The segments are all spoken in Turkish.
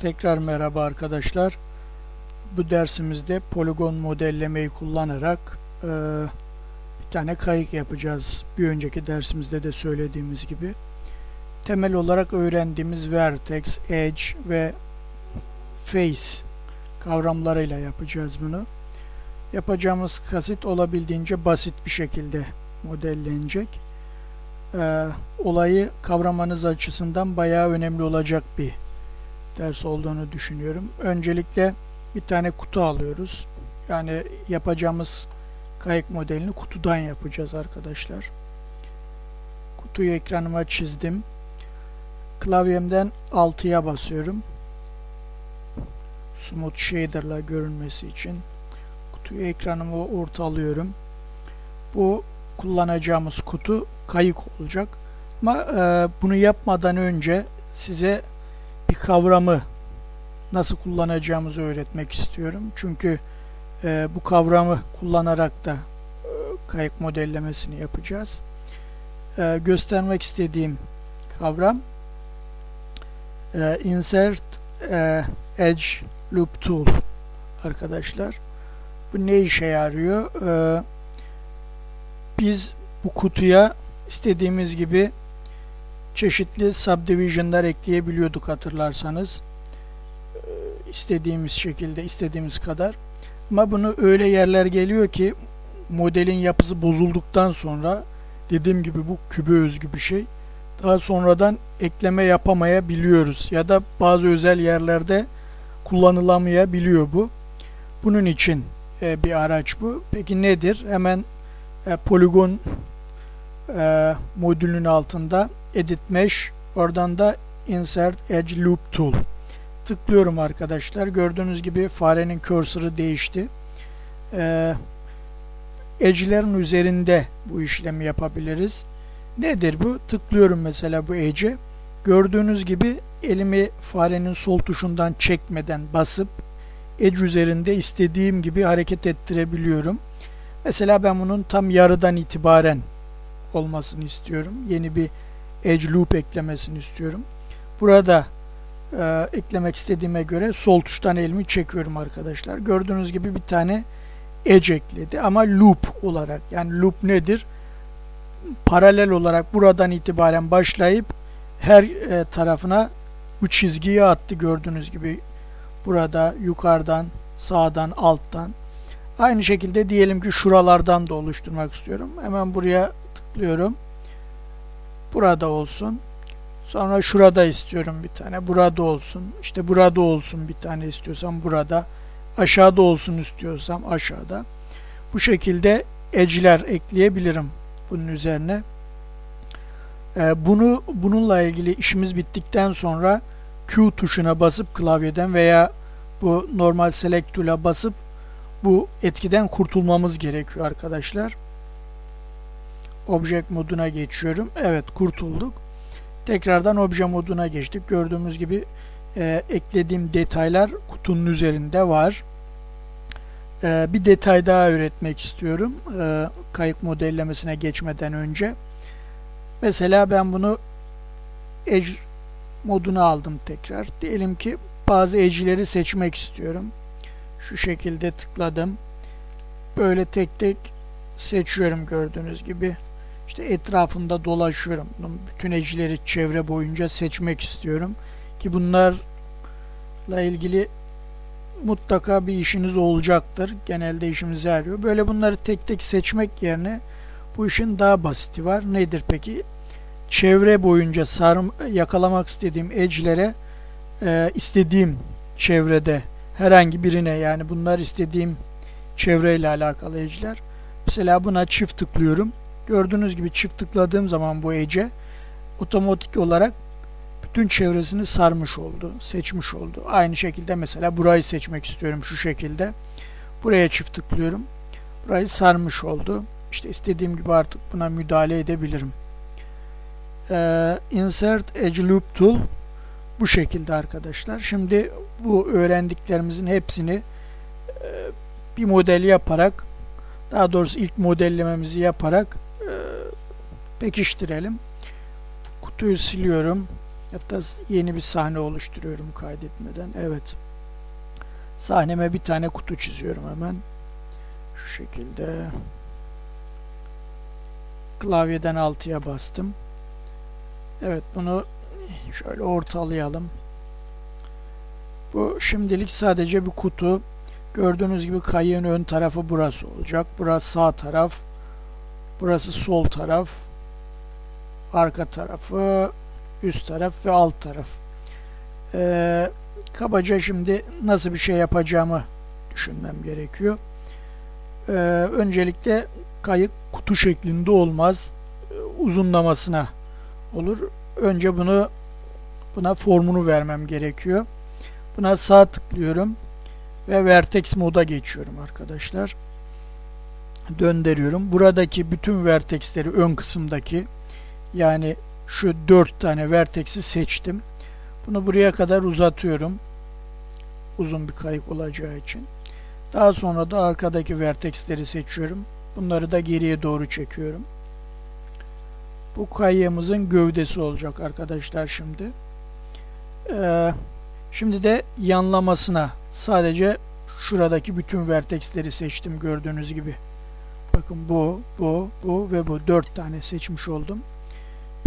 Tekrar merhaba arkadaşlar. Bu dersimizde poligon modellemeyi kullanarak e, bir tane kayık yapacağız. Bir önceki dersimizde de söylediğimiz gibi. Temel olarak öğrendiğimiz vertex, edge ve face kavramlarıyla yapacağız bunu. Yapacağımız kasit olabildiğince basit bir şekilde modellenecek. E, olayı kavramanız açısından bayağı önemli olacak bir ders olduğunu düşünüyorum. Öncelikle bir tane kutu alıyoruz. Yani yapacağımız kayık modelini kutudan yapacağız arkadaşlar. Kutuyu ekranıma çizdim. Klavyemden 6'ya basıyorum. Smooth Shader'la görünmesi için. Kutuyu ekranıma ortalıyorum. Bu kullanacağımız kutu kayık olacak. Ama e, bunu yapmadan önce size bir kavramı nasıl kullanacağımızı öğretmek istiyorum. Çünkü e, bu kavramı kullanarak da e, kayık modellemesini yapacağız. E, göstermek istediğim kavram e, Insert e, Edge Loop Tool arkadaşlar. Bu ne işe yarıyor? E, biz bu kutuya istediğimiz gibi çeşitli subdivision'lar ekleyebiliyorduk hatırlarsanız. Ee, istediğimiz şekilde, istediğimiz kadar. Ama bunu öyle yerler geliyor ki modelin yapısı bozulduktan sonra dediğim gibi bu kübe özgü bir şey. Daha sonradan ekleme yapamayabiliyoruz ya da bazı özel yerlerde kullanılamayabiliyor bu. Bunun için e, bir araç bu. Peki nedir? Hemen e, poligon e, modülünün altında Edit Mesh oradan da Insert Edge Loop Tool tıklıyorum arkadaşlar. Gördüğünüz gibi farenin cursor'ı değişti. Ee, edge'lerin üzerinde bu işlemi yapabiliriz. Nedir bu? Tıklıyorum mesela bu edge'e. Gördüğünüz gibi elimi farenin sol tuşundan çekmeden basıp edge üzerinde istediğim gibi hareket ettirebiliyorum. Mesela ben bunun tam yarıdan itibaren olmasını istiyorum. Yeni bir edge loop eklemesini istiyorum. Burada e, eklemek istediğime göre sol tuştan elimi çekiyorum arkadaşlar. Gördüğünüz gibi bir tane edge ekledi ama loop olarak yani loop nedir? Paralel olarak buradan itibaren başlayıp her e, tarafına bu çizgiyi attı gördüğünüz gibi burada yukarıdan sağdan alttan aynı şekilde diyelim ki şuralardan da oluşturmak istiyorum hemen buraya tıklıyorum burada olsun. Sonra şurada istiyorum bir tane. Burada olsun. İşte burada olsun bir tane istiyorsam burada. Aşağıda olsun istiyorsam aşağıda. Bu şekilde edge'ler ekleyebilirim bunun üzerine. Ee, bunu bununla ilgili işimiz bittikten sonra Q tuşuna basıp klavyeden veya bu normal select tool'a basıp bu etkiden kurtulmamız gerekiyor arkadaşlar. Object moduna geçiyorum. Evet kurtulduk. Tekrardan obje moduna geçtik. Gördüğümüz gibi e, eklediğim detaylar kutunun üzerinde var. E, bir detay daha öğretmek istiyorum. E, kayık modellemesine geçmeden önce. Mesela ben bunu Edge moduna aldım tekrar. Diyelim ki bazı edge'leri seçmek istiyorum. Şu şekilde tıkladım. Böyle tek tek seçiyorum gördüğünüz gibi. İşte etrafında dolaşıyorum. Bütün ecileri çevre boyunca seçmek istiyorum. Ki bunlarla ilgili mutlaka bir işiniz olacaktır. Genelde işimize yarıyor. Böyle bunları tek tek seçmek yerine bu işin daha basiti var. Nedir peki? Çevre boyunca sarım, yakalamak istediğim edge'lere e, istediğim çevrede herhangi birine yani bunlar istediğim çevreyle alakalı edge'ler. Mesela buna çift tıklıyorum. Gördüğünüz gibi çift tıkladığım zaman bu Ece otomatik olarak bütün çevresini sarmış oldu, seçmiş oldu. Aynı şekilde mesela burayı seçmek istiyorum şu şekilde. Buraya çift tıklıyorum. Burayı sarmış oldu. İşte istediğim gibi artık buna müdahale edebilirim. Ee, insert Edge Loop Tool bu şekilde arkadaşlar. Şimdi bu öğrendiklerimizin hepsini e, bir model yaparak daha doğrusu ilk modellememizi yaparak pekiştirelim. Kutuyu siliyorum. Hatta yeni bir sahne oluşturuyorum kaydetmeden. Evet. Sahneme bir tane kutu çiziyorum hemen. Şu şekilde. Klavyeden altıya bastım. Evet bunu şöyle ortalayalım. Bu şimdilik sadece bir kutu. Gördüğünüz gibi kayığın ön tarafı burası olacak. Burası sağ taraf. Burası sol taraf. Arka tarafı, üst taraf ve alt taraf. Ee, kabaca şimdi nasıl bir şey yapacağımı düşünmem gerekiyor. Ee, öncelikle kayık kutu şeklinde olmaz. Uzunlamasına olur. Önce bunu buna formunu vermem gerekiyor. Buna sağ tıklıyorum ve vertex moda geçiyorum arkadaşlar. Döndürüyorum. Buradaki bütün vertexleri ön kısımdaki yani şu dört tane vertex'i seçtim. Bunu buraya kadar uzatıyorum. Uzun bir kayık olacağı için. Daha sonra da arkadaki vertexleri seçiyorum. Bunları da geriye doğru çekiyorum. Bu kayığımızın gövdesi olacak arkadaşlar şimdi. Ee, şimdi de yanlamasına sadece şuradaki bütün vertexleri seçtim gördüğünüz gibi. Bakın bu, bu, bu ve bu dört tane seçmiş oldum.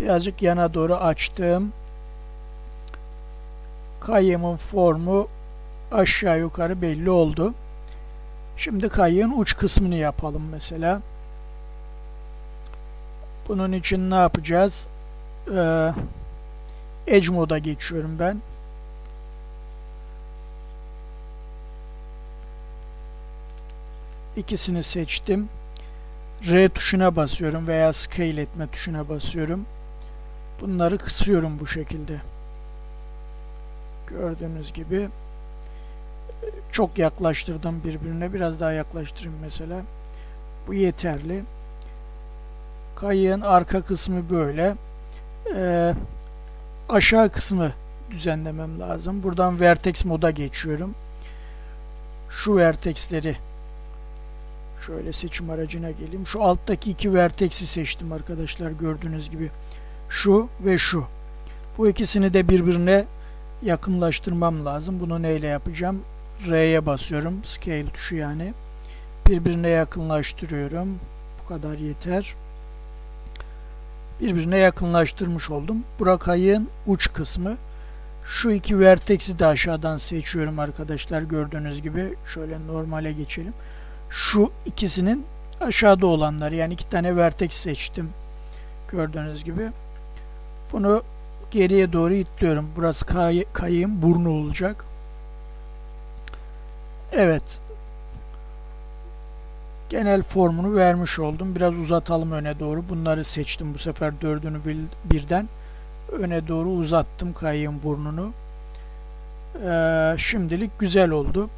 Birazcık yana doğru açtım. Kayyımın formu aşağı yukarı belli oldu. Şimdi kayyığın uç kısmını yapalım mesela. Bunun için ne yapacağız? Ee, Edge moda geçiyorum ben. İkisini seçtim. R tuşuna basıyorum veya scale etme tuşuna basıyorum. Bunları kısıyorum bu şekilde. Gördüğünüz gibi çok yaklaştırdım birbirine. Biraz daha yaklaştırayım mesela. Bu yeterli. Kayığın arka kısmı böyle. Ee, aşağı kısmı düzenlemem lazım. Buradan vertex moda geçiyorum. Şu vertexleri şöyle seçim aracına geleyim. Şu alttaki iki vertex'i seçtim arkadaşlar gördüğünüz gibi. Şu ve şu. Bu ikisini de birbirine yakınlaştırmam lazım. Bunu neyle yapacağım? R'ye basıyorum. Scale tuşu yani. Birbirine yakınlaştırıyorum. Bu kadar yeter. Birbirine yakınlaştırmış oldum. Burakayın uç kısmı. Şu iki vertex'i de aşağıdan seçiyorum arkadaşlar. Gördüğünüz gibi. Şöyle normale geçelim. Şu ikisinin aşağıda olanları yani iki tane vertex seçtim. Gördüğünüz gibi. Bunu geriye doğru itliyorum. Burası kay kayığın burnu olacak. Evet. Genel formunu vermiş oldum. Biraz uzatalım öne doğru. Bunları seçtim bu sefer dördünü birden. Öne doğru uzattım kayığın burnunu. Ee, şimdilik güzel oldu.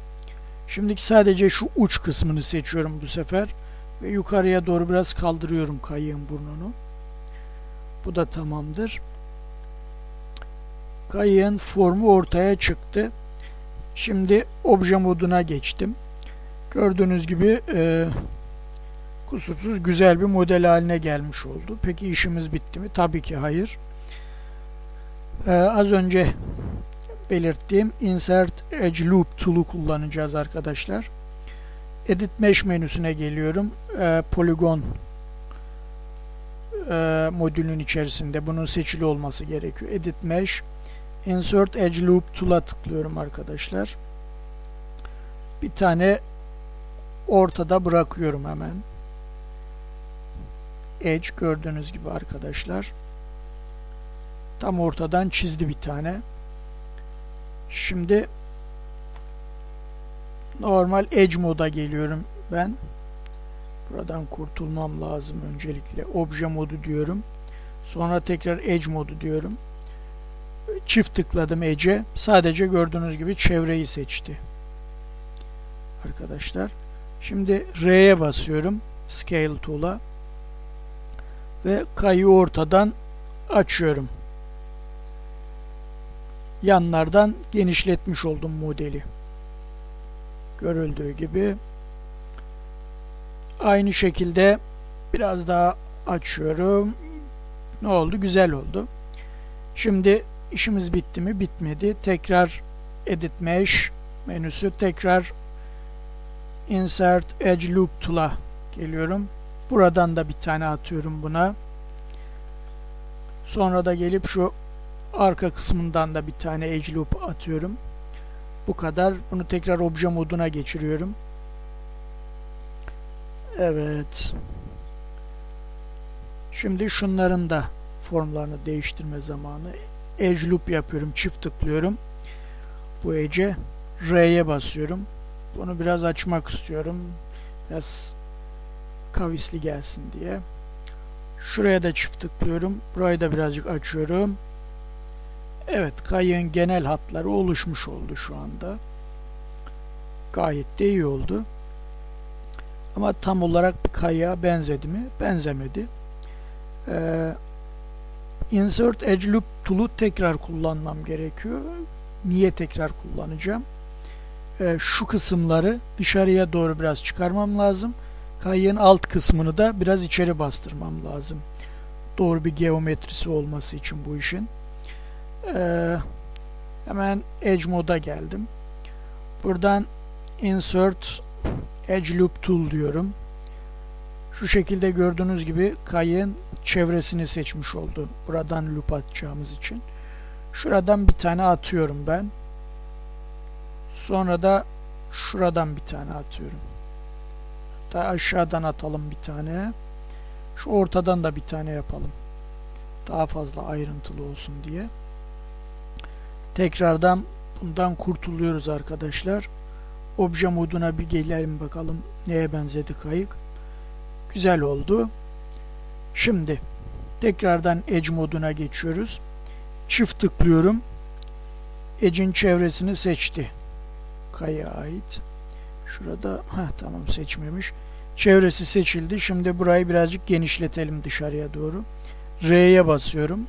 Şimdilik sadece şu uç kısmını seçiyorum bu sefer. Ve yukarıya doğru biraz kaldırıyorum kayığın burnunu. Bu da tamamdır. Kayığın formu ortaya çıktı. Şimdi obje moduna geçtim. Gördüğünüz gibi e, kusursuz güzel bir model haline gelmiş oldu. Peki işimiz bitti mi? Tabii ki hayır. Ee, az önce belirttiğim Insert Edge Loop tool'u kullanacağız arkadaşlar. Edit Mesh menüsüne geliyorum. Ee, Polygon e, modülün içerisinde bunun seçili olması gerekiyor. Edit Mesh Insert Edge Loop Tool'a tıklıyorum arkadaşlar. Bir tane ortada bırakıyorum hemen. Edge gördüğünüz gibi arkadaşlar. Tam ortadan çizdi bir tane. Şimdi normal Edge moda geliyorum ben. Buradan kurtulmam lazım öncelikle. Obje modu diyorum. Sonra tekrar Edge modu diyorum. Çift tıkladım Edge'e. Sadece gördüğünüz gibi çevreyi seçti. Arkadaşlar. Şimdi R'ye basıyorum. Scale Tool'a. Ve kayı ortadan açıyorum. Yanlardan genişletmiş oldum modeli. Görüldüğü gibi. Aynı şekilde biraz daha açıyorum. Ne oldu? Güzel oldu. Şimdi işimiz bitti mi? Bitmedi. Tekrar Edit Mesh menüsü. Tekrar Insert Edge Loop Tool'a geliyorum. Buradan da bir tane atıyorum buna. Sonra da gelip şu arka kısmından da bir tane Edge Loop atıyorum. Bu kadar. Bunu tekrar obje moduna geçiriyorum. Evet. Şimdi şunların da formlarını değiştirme zamanı. Edge Loop yapıyorum. Çift tıklıyorum. Bu Edge'e R'ye basıyorum. Bunu biraz açmak istiyorum. Biraz kavisli gelsin diye. Şuraya da çift tıklıyorum. Burayı da birazcık açıyorum. Evet kayığın genel hatları oluşmuş oldu şu anda. Gayet de iyi oldu. Ama tam olarak bir kayığa benzedi mi? Benzemedi. Ee, Insert Edge Loop tool'u tekrar kullanmam gerekiyor. Niye tekrar kullanacağım? Ee, şu kısımları dışarıya doğru biraz çıkarmam lazım. Kayığın alt kısmını da biraz içeri bastırmam lazım. Doğru bir geometrisi olması için bu işin. Ee, hemen Edge moda geldim. Buradan Insert Edge Loop Tool diyorum. Şu şekilde gördüğünüz gibi kayığın çevresini seçmiş oldu. Buradan loop atacağımız için. Şuradan bir tane atıyorum ben. Sonra da şuradan bir tane atıyorum. Hatta aşağıdan atalım bir tane. Şu ortadan da bir tane yapalım. Daha fazla ayrıntılı olsun diye. Tekrardan bundan kurtuluyoruz arkadaşlar. Obje moduna bir gelelim bakalım neye benzedi kayık. Güzel oldu. Şimdi tekrardan Edge moduna geçiyoruz. Çift tıklıyorum. Edge'in çevresini seçti. Kayığa ait. Şurada ha tamam seçmemiş. Çevresi seçildi. Şimdi burayı birazcık genişletelim dışarıya doğru. R'ye basıyorum.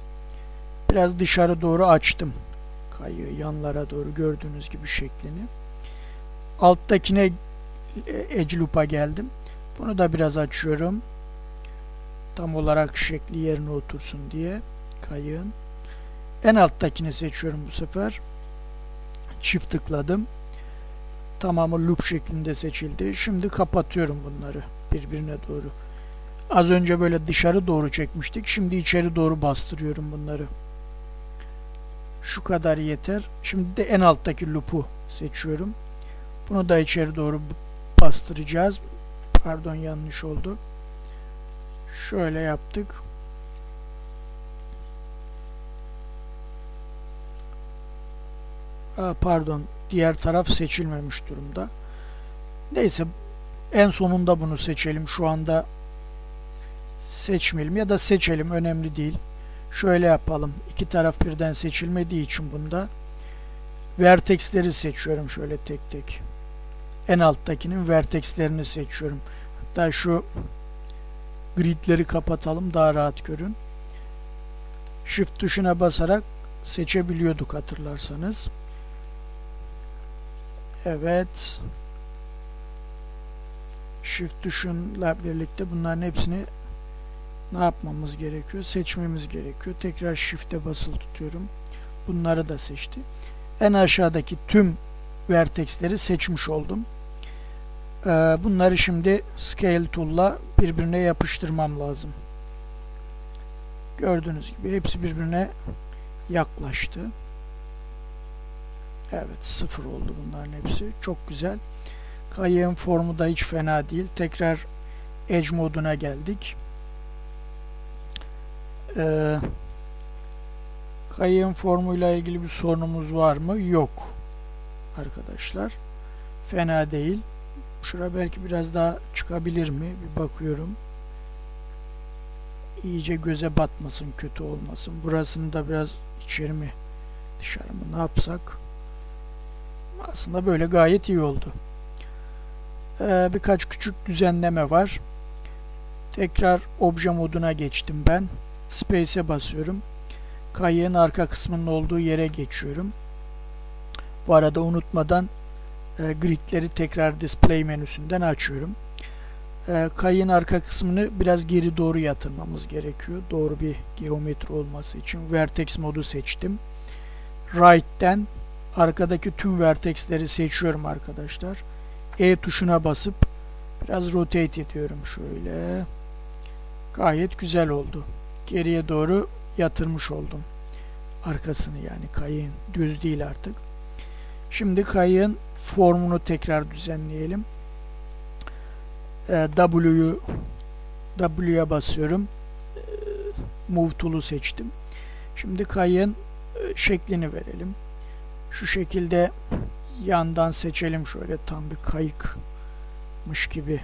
Biraz dışarı doğru açtım kayığı yanlara doğru gördüğünüz gibi şeklini. Alttakine edge loop'a geldim. Bunu da biraz açıyorum. Tam olarak şekli yerine otursun diye kayığın. En alttakini seçiyorum bu sefer. Çift tıkladım. Tamamı loop şeklinde seçildi. Şimdi kapatıyorum bunları birbirine doğru. Az önce böyle dışarı doğru çekmiştik. Şimdi içeri doğru bastırıyorum bunları. Şu kadar yeter. Şimdi de en alttaki loop'u seçiyorum. Bunu da içeri doğru bastıracağız. Pardon yanlış oldu. Şöyle yaptık. Aa, pardon diğer taraf seçilmemiş durumda. Neyse en sonunda bunu seçelim. Şu anda seçmeyelim ya da seçelim önemli değil. Şöyle yapalım. İki taraf birden seçilmediği için bunda vertexleri seçiyorum şöyle tek tek. En alttakinin vertexlerini seçiyorum. Hatta şu gridleri kapatalım daha rahat görün. Shift tuşuna basarak seçebiliyorduk hatırlarsanız. Evet. Shift tuşunla birlikte bunların hepsini ne yapmamız gerekiyor? Seçmemiz gerekiyor. Tekrar Shift'e basılı tutuyorum. Bunları da seçti. En aşağıdaki tüm vertexleri seçmiş oldum. Ee, bunları şimdi Scale Tool'la birbirine yapıştırmam lazım. Gördüğünüz gibi hepsi birbirine yaklaştı. Evet sıfır oldu bunların hepsi. Çok güzel. Kayığın formu da hiç fena değil. Tekrar Edge moduna geldik. Ee, kayığın formuyla ilgili bir sorunumuz var mı? Yok. Arkadaşlar. Fena değil. Şura belki biraz daha çıkabilir mi? Bir bakıyorum. İyice göze batmasın, kötü olmasın. Burasını da biraz içeri mi, dışarı mı ne yapsak? Aslında böyle gayet iyi oldu. Ee, birkaç küçük düzenleme var. Tekrar obje moduna geçtim ben. Space'e basıyorum. Kayığın arka kısmının olduğu yere geçiyorum. Bu arada unutmadan e, gridleri tekrar display menüsünden açıyorum. E, kayığın arka kısmını biraz geri doğru yatırmamız gerekiyor. Doğru bir geometri olması için vertex modu seçtim. Right'ten arkadaki tüm vertexleri seçiyorum arkadaşlar. E tuşuna basıp biraz rotate ediyorum şöyle. Gayet güzel oldu. Geriye doğru yatırmış oldum. Arkasını yani kayığın düz değil artık. Şimdi kayığın formunu tekrar düzenleyelim. Ee, W'yu W'ye basıyorum. Ee, Move tool'u seçtim. Şimdi kayığın e, şeklini verelim. Şu şekilde yandan seçelim şöyle tam bir kayıkmış gibi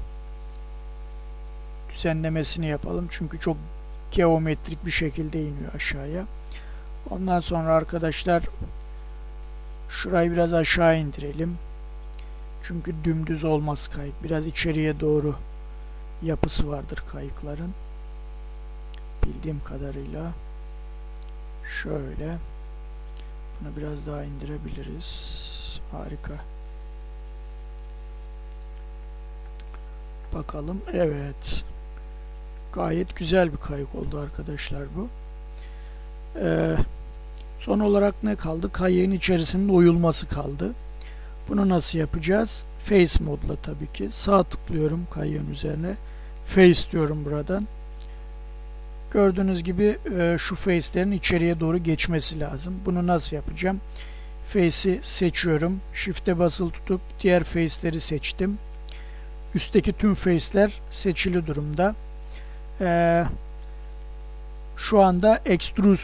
düzenlemesini yapalım. Çünkü çok geometrik bir şekilde iniyor aşağıya. Ondan sonra arkadaşlar şurayı biraz aşağı indirelim. Çünkü dümdüz olmaz kayık. Biraz içeriye doğru yapısı vardır kayıkların. Bildiğim kadarıyla. Şöyle. Bunu biraz daha indirebiliriz. Harika. Bakalım. Evet. Gayet güzel bir kayık oldu arkadaşlar bu. Ee, son olarak ne kaldı? Kayığın içerisinin oyulması kaldı. Bunu nasıl yapacağız? Face modla tabii ki. Sağ tıklıyorum kayığın üzerine. Face diyorum buradan. Gördüğünüz gibi e, şu face'lerin içeriye doğru geçmesi lazım. Bunu nasıl yapacağım? Face'i seçiyorum. Shift'e basılı tutup diğer face'leri seçtim. Üstteki tüm face'ler seçili durumda. Ee, şu anda Extrude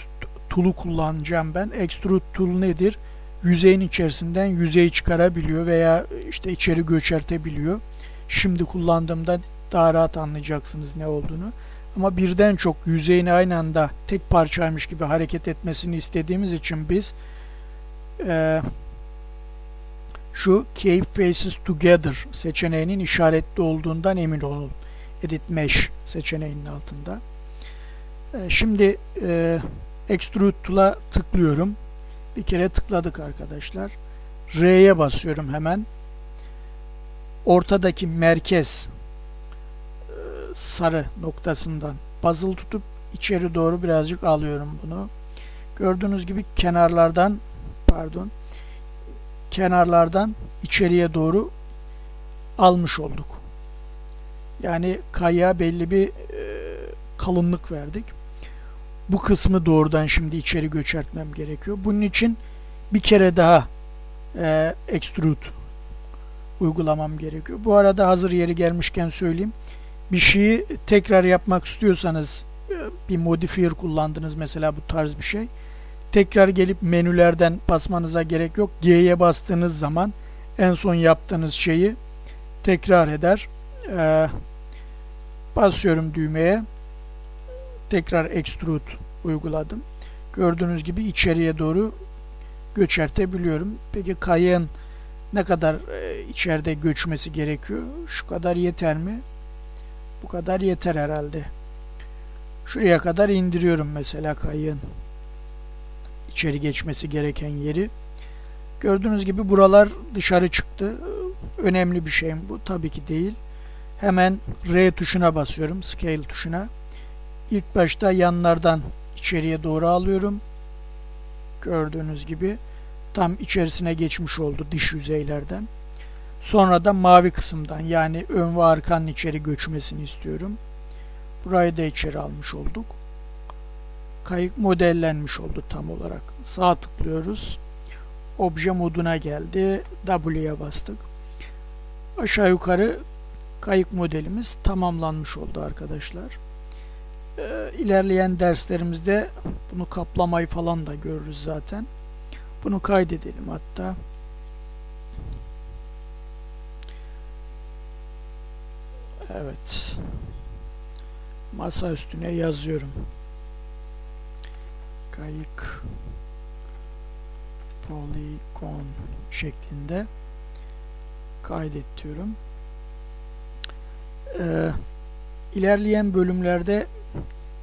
tool'u kullanacağım ben. Extrude tool nedir? Yüzeyin içerisinden yüzeyi çıkarabiliyor veya işte içeri göçertebiliyor. Şimdi kullandığımda daha rahat anlayacaksınız ne olduğunu. Ama birden çok yüzeyin aynı anda tek parçaymış gibi hareket etmesini istediğimiz için biz e, şu Keep Faces Together seçeneğinin işaretli olduğundan emin olun. Edit Mesh seçeneğinin altında. E, şimdi e, Extrude Tool'a tıklıyorum. Bir kere tıkladık arkadaşlar. R'ye basıyorum hemen. Ortadaki merkez e, sarı noktasından puzzle tutup içeri doğru birazcık alıyorum bunu. Gördüğünüz gibi kenarlardan pardon kenarlardan içeriye doğru almış olduk. Yani kaya belli bir e, kalınlık verdik. Bu kısmı doğrudan şimdi içeri göçertmem gerekiyor. Bunun için bir kere daha e, extrude uygulamam gerekiyor. Bu arada hazır yeri gelmişken söyleyeyim. Bir şeyi tekrar yapmak istiyorsanız e, bir modifier kullandınız mesela bu tarz bir şey tekrar gelip menülerden basmanıza gerek yok. G'ye bastığınız zaman en son yaptığınız şeyi tekrar eder. Ee, basıyorum düğmeye. Tekrar extrude uyguladım. Gördüğünüz gibi içeriye doğru göçertebiliyorum. Peki kayığın ne kadar e, içeride göçmesi gerekiyor? Şu kadar yeter mi? Bu kadar yeter herhalde. Şuraya kadar indiriyorum mesela kayığın içeri geçmesi gereken yeri. Gördüğünüz gibi buralar dışarı çıktı. Önemli bir şey mi bu? Tabii ki değil. Hemen R tuşuna basıyorum. Scale tuşuna. İlk başta yanlardan içeriye doğru alıyorum. Gördüğünüz gibi tam içerisine geçmiş oldu dış yüzeylerden. Sonra da mavi kısımdan yani ön ve arkanın içeri göçmesini istiyorum. Burayı da içeri almış olduk kayık modellenmiş oldu tam olarak. Sağ tıklıyoruz. Obje moduna geldi. W'ye bastık. Aşağı yukarı kayık modelimiz tamamlanmış oldu arkadaşlar. Ee, ilerleyen derslerimizde bunu kaplamayı falan da görürüz zaten. Bunu kaydedelim hatta. Evet. Masa üstüne yazıyorum kayık poligon şeklinde kaydet diyorum. Ee, ilerleyen bölümlerde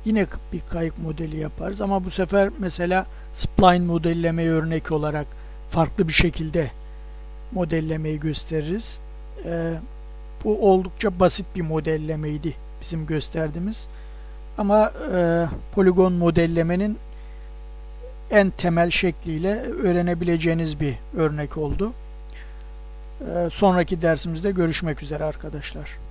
yine bir kayık modeli yaparız ama bu sefer mesela spline modellemeyi örnek olarak farklı bir şekilde modellemeyi gösteririz. Ee, bu oldukça basit bir modellemeydi bizim gösterdiğimiz. Ama e, poligon modellemenin en temel şekliyle öğrenebileceğiniz bir örnek oldu. Sonraki dersimizde görüşmek üzere arkadaşlar.